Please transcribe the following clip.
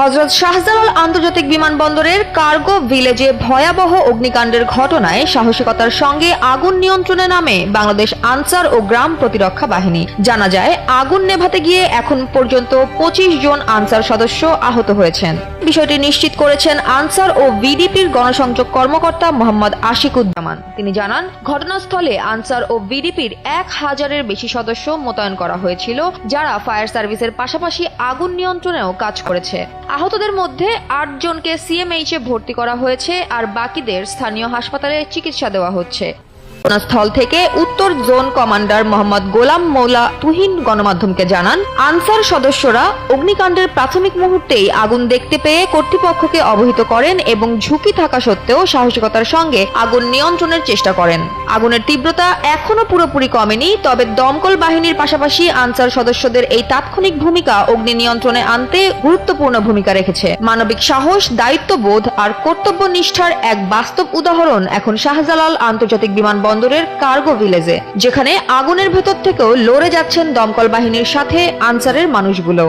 হজরত শাহজালাল আন্তর্জাতিক বিমানবন্দরের কার্গো ভিলেজে ভয়াবহ অগ্নিকাণ্ডের ঘটনায় সাহসিকতার সঙ্গে আগুন নিয়ন্ত্রণে নামে বাংলাদেশ আনসার ও গ্রাম প্রতিরক্ষা বাহিনী। জানা যায়, আগুন নেভাতে গিয়ে এখন পর্যন্ত পঁচিশ জন আনসার সদস্য আহত হয়েছেন। বিষয়টি নিশ্চিত করেছেন আনসার ও ভিডিপির গণসংযোগ কর্মকর্তা মোহাম্মদ আশিকুজ্জামান। তিনি জানান, ঘটনাস্থলে আনসার ও ভিডিপির এক হাজারের বেশি সদস্য মোতায়েন করা হয়েছিল, যারা ফায়ার সার্ভিসের পাশাপাশি আগুন নিয়ন্ত্রণেও কাজ করেছে। আহতদের মধ্যে আট জনকে সিএমএইচ ভর্তি করা হয়েছে আর বাকিদের স্থানীয় হাসপাতালে চিকিৎসা দেওয়া হচ্ছে। ঘটনাস্থল থেকে উত্তর জোন কমান্ডার মোহাম্মদ গোলাম মৌলা তুহিন গণমাধ্যমকে জানান, আনসার সদস্যরা অগ্নিকাণ্ডের প্রাথমিক মুহূর্তেই আগুন দেখতে পেয়ে কর্তৃপক্ষকে অবহিত করেন এবং ঝুঁকি থাকা সত্ত্বেও সাহসিকতার সঙ্গে আগুন নিয়ন্ত্রণের চেষ্টা করেন। আগুনের তীব্রতা এখনও পুরোপুরি কমেনি, তবে দমকল বাহিনীর পাশাপাশি আনসার সদস্যদের এই তাৎক্ষণিক ভূমিকা অগ্নি নিয়ন্ত্রণে আনতে গুরুত্বপূর্ণ ভূমিকা রেখেছে। মানবিক সাহস, দায়িত্ববোধ আর কর্তব্য নিষ্ঠার এক বাস্তব উদাহরণ এখন শাহজালাল আন্তর্জাতিক বিমানবন্দরের কার্গো ভিলেজে, যেখানে আগুনের ভেতর থেকেও লড়ে যাচ্ছেন দমকল বাহিনীর সাথে আনসারের মানুষগুলো